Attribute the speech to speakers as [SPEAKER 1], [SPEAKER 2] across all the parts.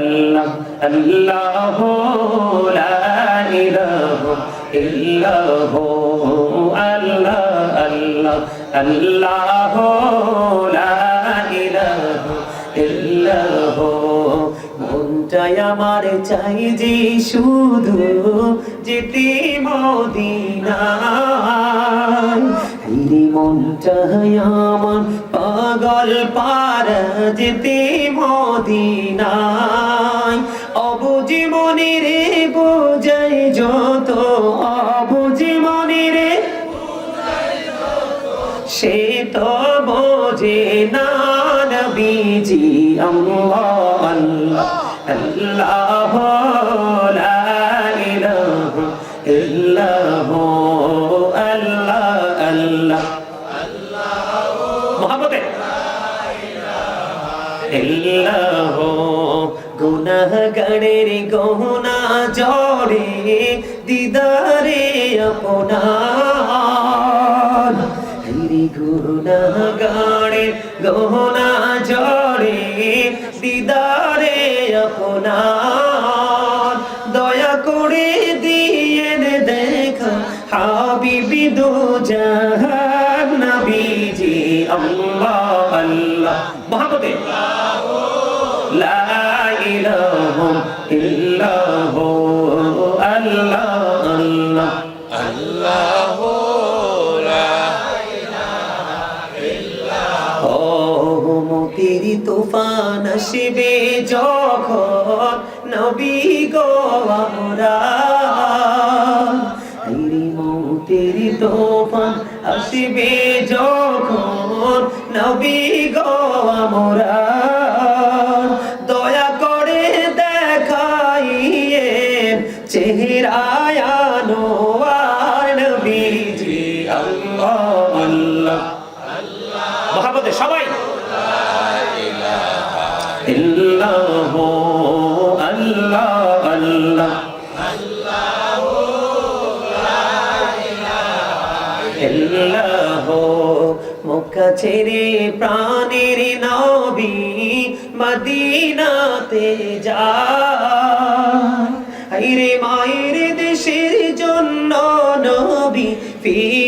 [SPEAKER 1] আল্লাহ আল্লাহ লা ইলাহা ইল্লাহ, আল্লাহ আল্লাহ আল্লাহ লা ইলাহা ইল্লাহ। মনটাই আমার চাই যে শুধু যেতে মদিনায়। এই মনটাই আমার পাগল পারা যেতে মদিনায়। অবুঝি মনে রে বোঝাই যত অবুঝি মনে রে সে তো বোঝে না নবীজি আল্লাহ আল্লাহ আল্লাহ। গুনাহগারের গহনা জড়ে দিদারে আপনার। হরি গুনাহগারের গহনা জড়ে দিদারে আপনার। দয়া করে দিয়ে দেখা হাবিবি দু জাহান আল্লাহ আল্লাহ। মোহাম্মদে লা ইল্লাহু, আল্লাহ আল্লাহ। ও মতির তুফান আসবে যখন নবী গো আমরা। মতির তুফান যখন নবী গো আমরা। মহাপদে সবাই। আল্লাহ ছেড়ে প্রাণের নবী মদিনাতে যায়। হাইরে মায়ের দেশের জন্য নবী ফিরে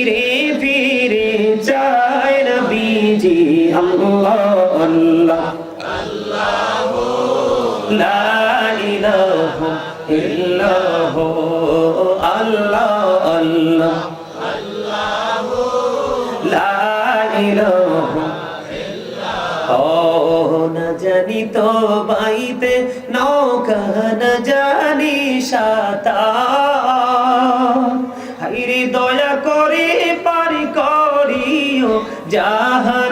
[SPEAKER 1] ইল্লাহু আল্লাহ আল্লাহ জানি তো বাইতে নৌকা না জানি সাঁতার। হাইরে দয়া করে পারি করিও জাহান্নাম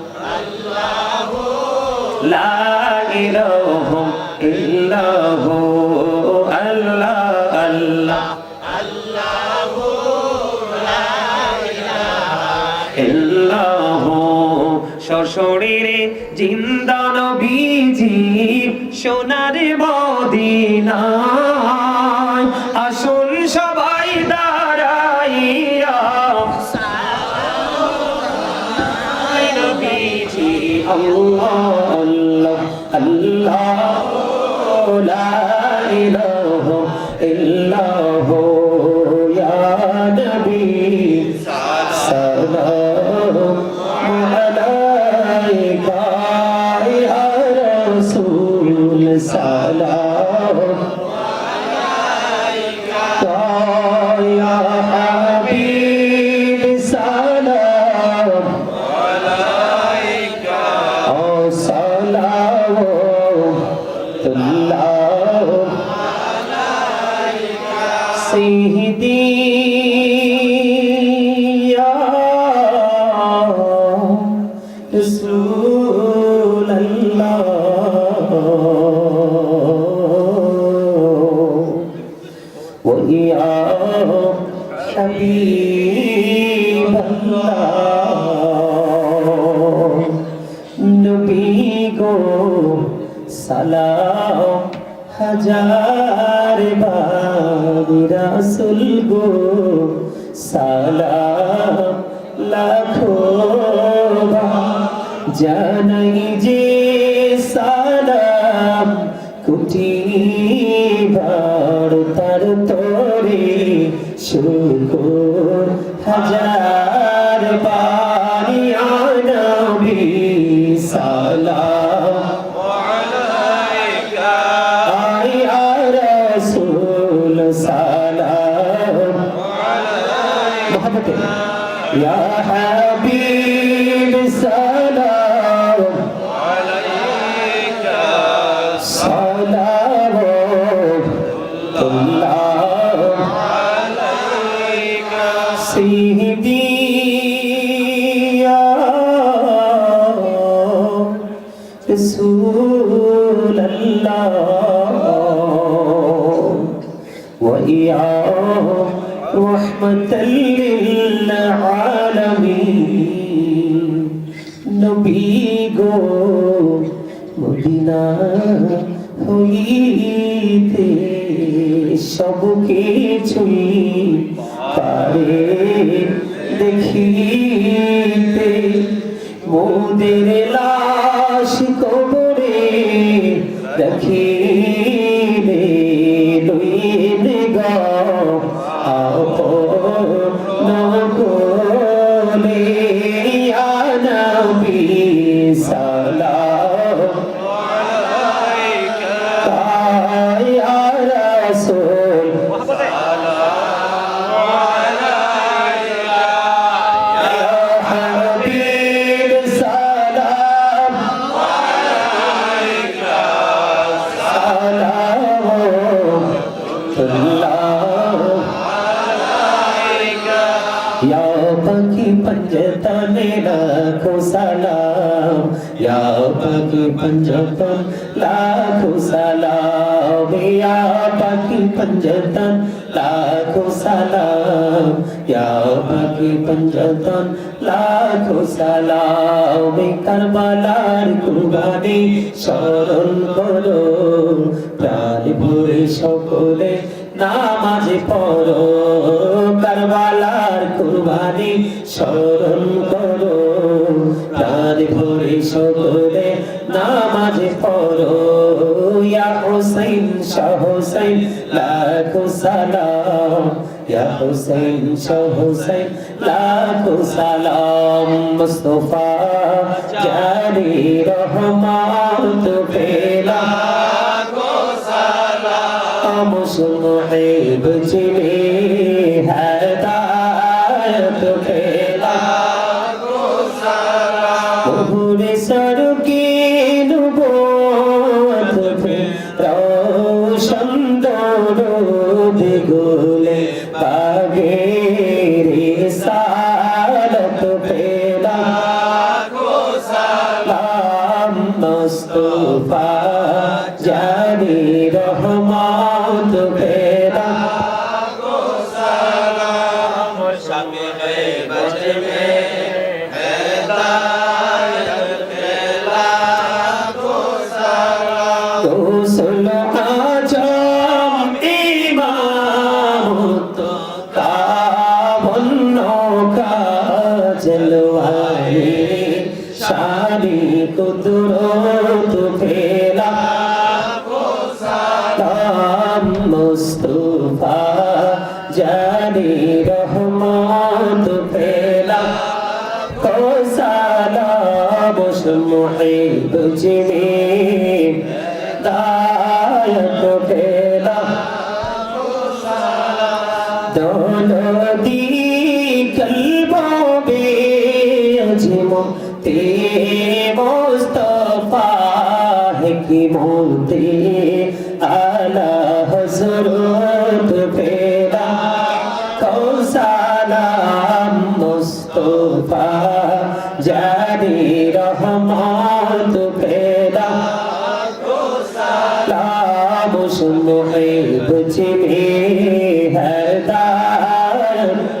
[SPEAKER 1] লা ইলাহা ইল্লাহু গো মদিনা হইতে সব কিছুই পারে দেখিতে। মোদের লাশ কবরে রাখিলে पंजतन लाखो सलाम या पखी पंजतन लाखो सलाम या पखी पंजतन লাখো সালাম কারবালার কুরবানি স্মরণ করো প্রাণ ভরে সকলে নামাজ পড়ো কারবালার কুরবানি স্মরণ করো প্রাণ ভরে সকলে নামাজ পড়ো, ইয়া হুসাইন, শাহ হুসাইন, লাখো সালাম। ইয়া হুসাইন, শাহ হুসাইন, লাখো সালাম। মুস্তফা জানি রহমত পেলা মুসলিম রিসালত রহমত ফেলা কোসালা বস মুহিব জিনি Yeah.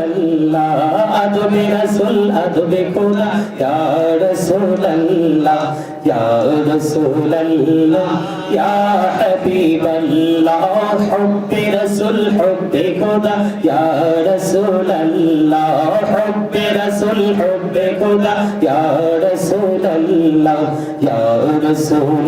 [SPEAKER 1] আল্লাহ আদবে রাসূল আদবে খোদা। ইয়া রাসূল আল্লাহ ইয়া রাসূল আল্লাহ ইয়া হাবিব আল্লাহ হুব্বে রাসূল, হুব্বে খোদা। ইয়া রাসূল আল্লাহ হুব্বে রাসূল, হুব্বে খোদা। ইয়া রাসূল ইয়া রাসূল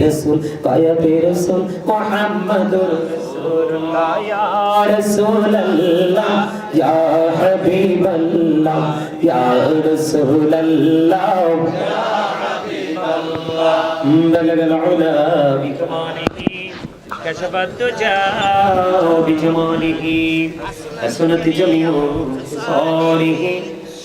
[SPEAKER 1] রসুল কায়াতে রসুল মোহাম্মদুর রাসূলুল্লাহ ইয়া রাসূলুল্লাহ ইয়া হাবিবাল্লাহ ইয়া রাসূলুল্লাহ ইয়া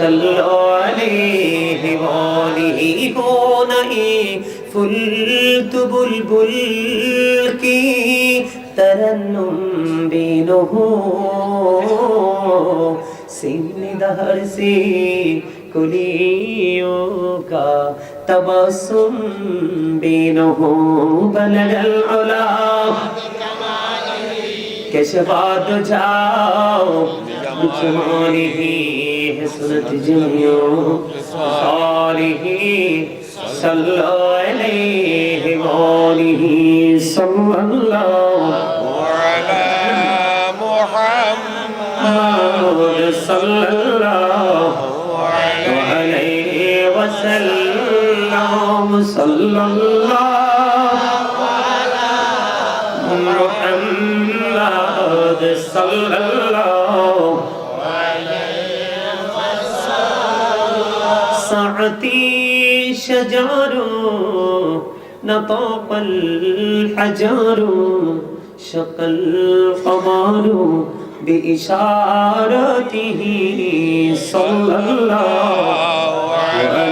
[SPEAKER 1] صلوا عليه وآله بونئي فلت بلبل كي ترنم بينه سن دهر سے کلیوں کا تبسم بينه بلغ العلا كشفات جاؤ بجماله حسنت جميع صالح صلى عليه وآله صلى الله
[SPEAKER 2] وعلى محمد
[SPEAKER 1] محمد صلى الله عليه وسلم صلى الله محمد صلى الله سعتي شجر نطاق الحجر شق القمر بإشارته صلى الله على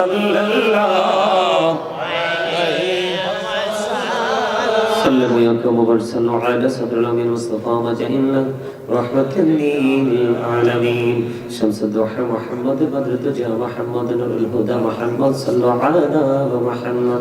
[SPEAKER 1] صلى الله ويكرم مرسل على صدر الأمين المصطفى مجعلنا رحمة للعالمين شمس الضحى محمد بدر الدجى محمد نور الهدى محمد صلى على محمد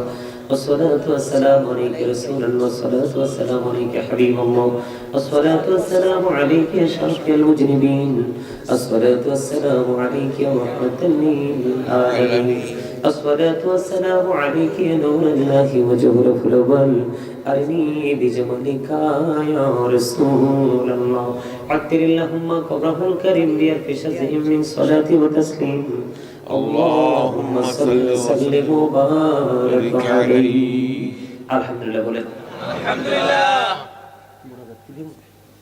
[SPEAKER 1] والصلاة والسلام عليك رسول الله والصلاة والسلام عليك حبيب الله الصلاة والسلام عليك يا شرف المجرمين الصلاة والسلام عليك يا رحمة للعالمين الصلاة والسلام عليك يا نور الله وجهر الأول أرني بجمالك يا رسول الله عطر اللهم قبره الكريم بألف شزء من صلاة وتسليم. اللهم صل وسلم وبارك عليه الحمد لله বলেন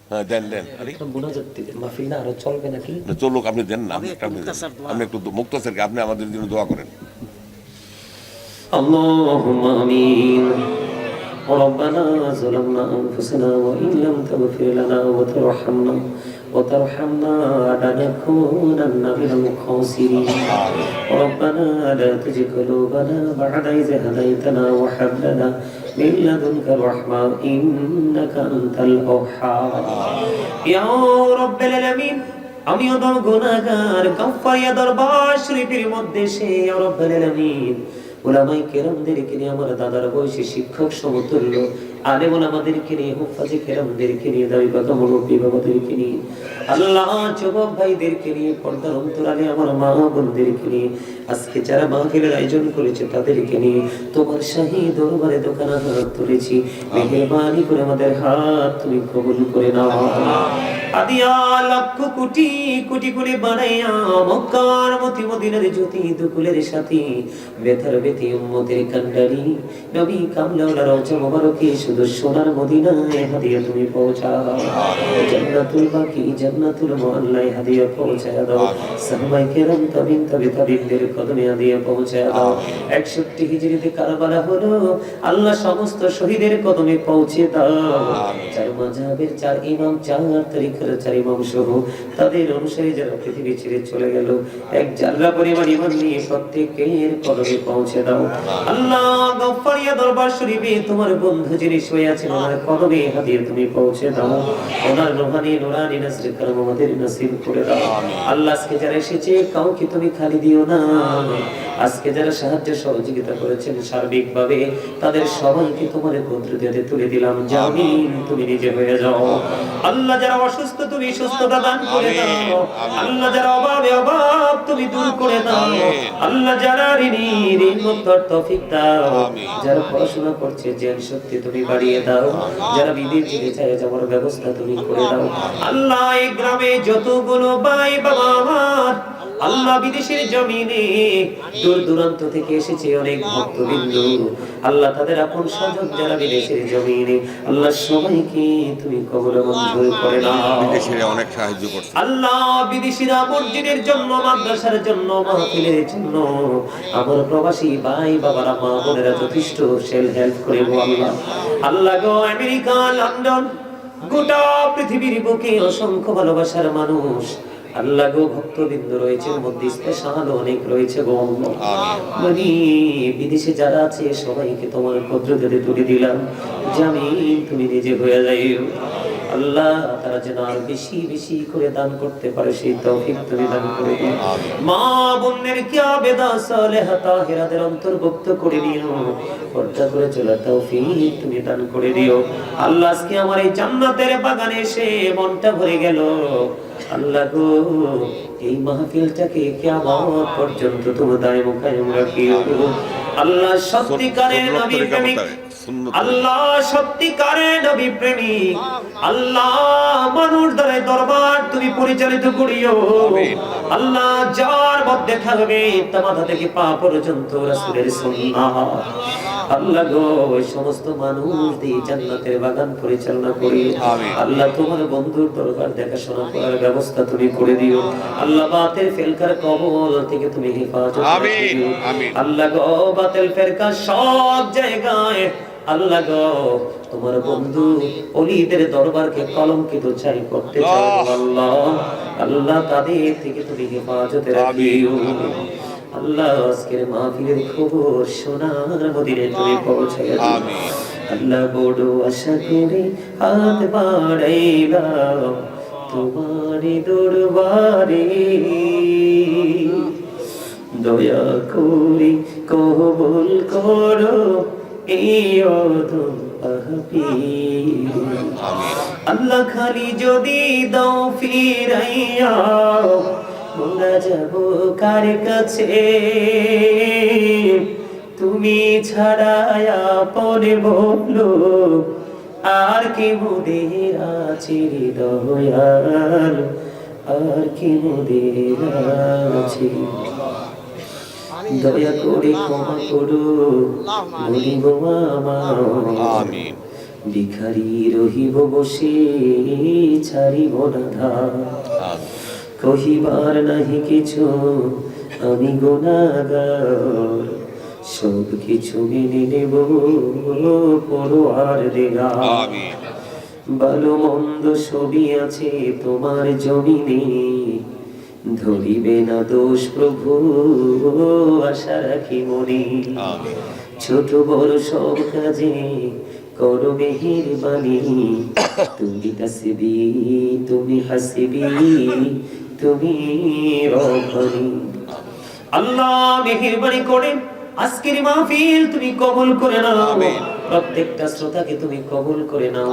[SPEAKER 2] হ্যাঁ দেন দেন আরে
[SPEAKER 1] মোনাজাত দিবেন মাহফিল না আরো চলবে নাকি
[SPEAKER 2] না, চলুক আপনি দেন না আপনি আপনি দেন। আপনি একটু মুক্তসরকে আপনি আমাদের জন্য দোয়া করেন
[SPEAKER 1] اللهم امين ربنا ظلمنا انفسنا وان لم تغفر لنا وترحمنا وترحمنا لنكونن من الخاسرين ربنا لا تزغ قلوبنا بعد إذ هديتنا وهب لنا من لدنك رحمة إنك أنت الوهاب يا رب العالمين আমি অদম গুনাহগার গফফারিয়া দরবার শরীফের মধ্যে সে ইয়া রব্বুল আলামিন ওলামাই কেরামদেরকে নিয়ে আমার দাদার বয়সী শিক্ষক সমতুল্য আলেম ওলামাদেরকে নিয়ে, হুফাজে খেরামদেরকে নিয়ে দাবি বাবা মুরব্বী বাবাদেরকে নিয়ে, আল্লাহ যুবক ভাইদেরকে নিয়ে, পর্দার অন্তরালে আমার মা বোনদেরকে নিয়ে আজকে যারা মাহফিলের আয়োজন করেছে তাদেরকে নিয়ে তোমার শাহী দরবারে দোকান হাত তুলেছি মেহরবানি করে আমাদের হাত তুমি কবুল করে নাও। আদিয়া লক্ষ বানাইয়া শুধু সোনার হাদিয়া তুমি জান্নাতুল বাকি হাদিয়া পৌঁছায় দাও। সাহাবায়ে কেরাম তাবিন তাবি পৌঁছায় দাও। 61 হিজরিতে কারবালা হলো আল্লাহ সমস্ত শহীদের কদমে পৌঁছে দাও। চার মাযহাবের চার ইমাম চার তরিকার চার ইমাম সহ তাদের অনুসারী যারা পৃথিবী ছেড়ে চলে গেল এক জাল্লা পরিমাণ ইমান নিয়ে প্রত্যেকের কদমে পৌঁছে দাও। আল্লাহ গফফারিয়া দরবার শরীফে তোমার বন্ধু যিনি শুয়ে আছেন ওনার কদমে হাদিয়ে তুমি পৌঁছে দাও। ওনার রোহানি নুরানি নাসরে কালাম আমাদের নসিব করে দাও। আল্লাহ আজকে যারা এসেছে কাউকে তুমি খালি দিও না। 嗯。আজকে যারা সাহায্য সহযোগিতা করেছেন সার্বিকভাবে তাদের সবাইকে তোমার কুদরতে তুলে দিলাম। জামিন তুমি নিজে হয়ে যাও। আল্লাহ যারা অসুস্থ তুমি সুস্থতা দান করে দাও। আল্লাহ যারা অভাবে অভাব তুমি দূর করে দাও। আল্লাহ যারা ঋণী ঋণ মুক্তর তৌফিক দাও। যারা পড়াশোনা করছে জ্ঞান শক্তি তুমি বাড়িয়ে দাও। যারা বিদেশ যেতে চায় যাওয়ার ব্যবস্থা তুমি করে দাও। আল্লাহ এই গ্রামে যতগুলো ভাই বাবা আমার আল্লাহ বিদেশের জমিনে দূর দূরান্ত থেকে এসেছে অনেক ভক্তবিন্দু। আল্লাহ তাদের আপন স্বজন যারা বিদেশের জমিনে আল্লাহ সবাইকে তুমি কবর মঞ্জুর করে নাও।
[SPEAKER 2] বিদেশিরা অনেক সাহায্য করছে।
[SPEAKER 1] আল্লাহ বিদেশিরা মসজিদের জন্য মাদ্রাসার জন্য মাহফিলের জন্য আমার প্রবাসী ভাই বাবারা মা বোনেরা যথেষ্ট সেল হেল্প করে আল্লাহ। আল্লাহ গো আমেরিকা লন্ডন গোটা পৃথিবীর বুকে অসংখ্য ভালোবাসার মানুষ। আল্লাহ গো ভক্তবৃন্দ রয়েছে এর মধ্যে স্পেশাল অনেক রয়েছে গো মানে বিদেশে যারা আছে সবাইকে তোমার ভদ্রতাতে তুলে দিলাম। জামিন তুমি নিজে হয়ে যাইও। আল্লাহ তারা যেন আরও বেশি বেশি করে দান করতে পারে সেই তৌফিক তুমি দান করে দিও। মা বোনের কি আবেদা সালেহা তাহেরাদের অন্তর্ভুক্ত করে নিও? পর্দা করে চলার তৌফিক তুমি দান করে দিও। আল্লাহ আজকে আমার এই জান্নাতের বাগানে এসে মনটা ভরে গেল। আল্লাহ গো এই মাহফিলটাকে কিয়ামত পর্যন্ত তুমি দায় রাখিও আল্লাহ সত্যিকারের নবী প্রেমিক আল্লাহ সত্যিকারের নবী প্রেমিক আল্লাহ মানুষ দ্বারা দরবার তুমি পরিচালিত করিও। আল্লাহ যার মধ্যে থাকবে তা মাথা থেকে পা পর্যন্ত রাসূলের সুন্নাহ আল্লাহ গো ওই সমস্ত মানুষ দিয়ে জান্নাতের বাগান পরিচালনা করি। আল্লাহ তোমার বন্ধুর দরবার দেখাশোনা করার ব্যবস্থা তুমি করে দিও। আল্লাহ বাতের ফেলকার কবল থেকে তুমি হেফাজত
[SPEAKER 2] আমিন,
[SPEAKER 1] আল্লাহ গো বাতিল ফেরকা সব জায়গায় আল্লাহ গো তোমার বন্ধু অলিদের দরবারকে কলঙ্কিত চাই করতে চাই আল্লাহ। আল্লাহ তাদের থেকে তুমি হেফাজতে রাখিও আল্লাহ আজকের মাহফিলের খবর সোনার মদিনে তুমি পৌঁছে দাও।
[SPEAKER 2] আমিন।
[SPEAKER 1] আল্লাহ বড় আশা করে হাত বাড়াইলাম তোমারই দরবারে। দয়া করে কবুল করো এই অধম আল্লাহ খালি যদি দাও ফিরাইয়া মোরা যাব কার কাছে? তুমি ছাড়ায়া পরে বলো আর কি মোদের আছে দয়াল আর কি মোদের আছে? দয়া করে ক্ষমা করো বলিব আমার
[SPEAKER 2] আমিন।
[SPEAKER 1] ভিখারি রহিব বসে ছাড়িব না কহিবার নাহি কিছু আমি গোনাগার সব কিছু মেনে নেব আর দেগা ভালো মন্দ সবই আছে তোমার জমিনে। ধরিবে না দোষ প্রভু আশা রাখি মনে। ছোট বড় সব কাজে করো মেহের বাণী তুমি হাসিবি তুমি হাসিবি তুমি আল্লাহ মেহেরবানি করে আজকের মাহফিল তুমি কবুল করে নাও। প্রত্যেকটা শ্রোতাকে তুমি কবুল করে নাও।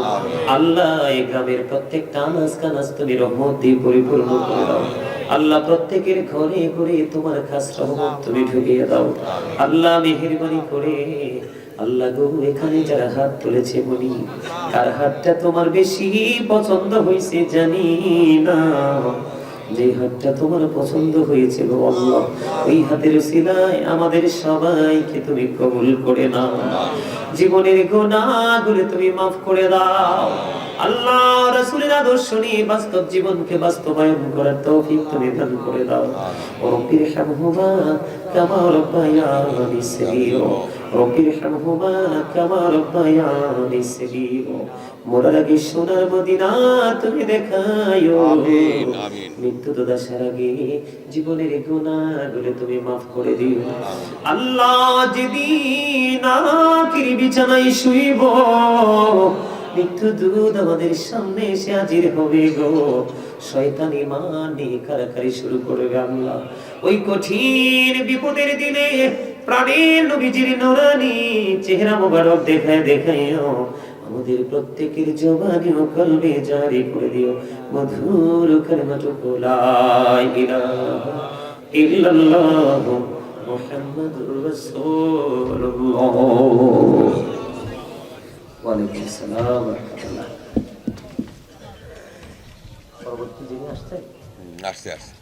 [SPEAKER 1] আল্লাহ এই গ্রামের প্রত্যেকটা আনাজ কানাজ তুমি রহমত দিয়ে পরিপূর্ণ করে দাও। আল্লাহ প্রত্যেকের ঘরে ঘরে তোমার খাস রহমত তুমি ঢুকিয়ে দাও। আল্লাহ মেহেরবানি করে আল্লাহ গো এখানে যারা হাত তুলেছে বলি কার হাতটা তোমার বেশি পছন্দ হয়েছে জানি না। যে হাতটা তোমার পছন্দ হয়েছে গো আল্লাহ, ওই হাতের সিলায় আমাদের সবাইকে তুমি কবুল করে নাও। জীবনের গুনাহগুলো তুমি মাফ করে দাও। আল্লাহ রাসূলের আদর্শ নিয়ে বাস্তব জীবনকে বাস্তবায়ন করার তৌফিক তুমি দান করে দাও। রব্বির হামহুমা কামা রব্বায়ানি সগীরা। রব্বির হামহুমা কামা রব্বায়ানি সগীরা। মোরার আগে সোনার মদিনা তুমি দেখায়ো। মৃত্যু তো দাসার আগে জীবনের গুণাগুলো তুমি মাফ করে দিও। আল্লাহ যেদিন আখিরি বিছানায় শুইব মৃত্যু দুধ আমাদের সামনে এসে হাজির হবে গো। শয়তানি মানে কারাকারি শুরু করবে আল্লাহ। ওই কঠিন বিপদের দিনে প্রাণের নবীজির নোরানি চেহারা মোবারক দেখায় দেখাইও আমাদের প্রত্যেকের জবানি ও কলবে জারি করে দিও। মধুর কালিমাটুকু লা ইলাহা ইল্লাল্লাহ মুহাম্মাদুর রাসূলুল্লাহ। ওয়া আলাইকুম ওয়া রাহমাতুল্লাহ। পরবর্তী যিনি আসছেন?
[SPEAKER 2] আসছে আসছে।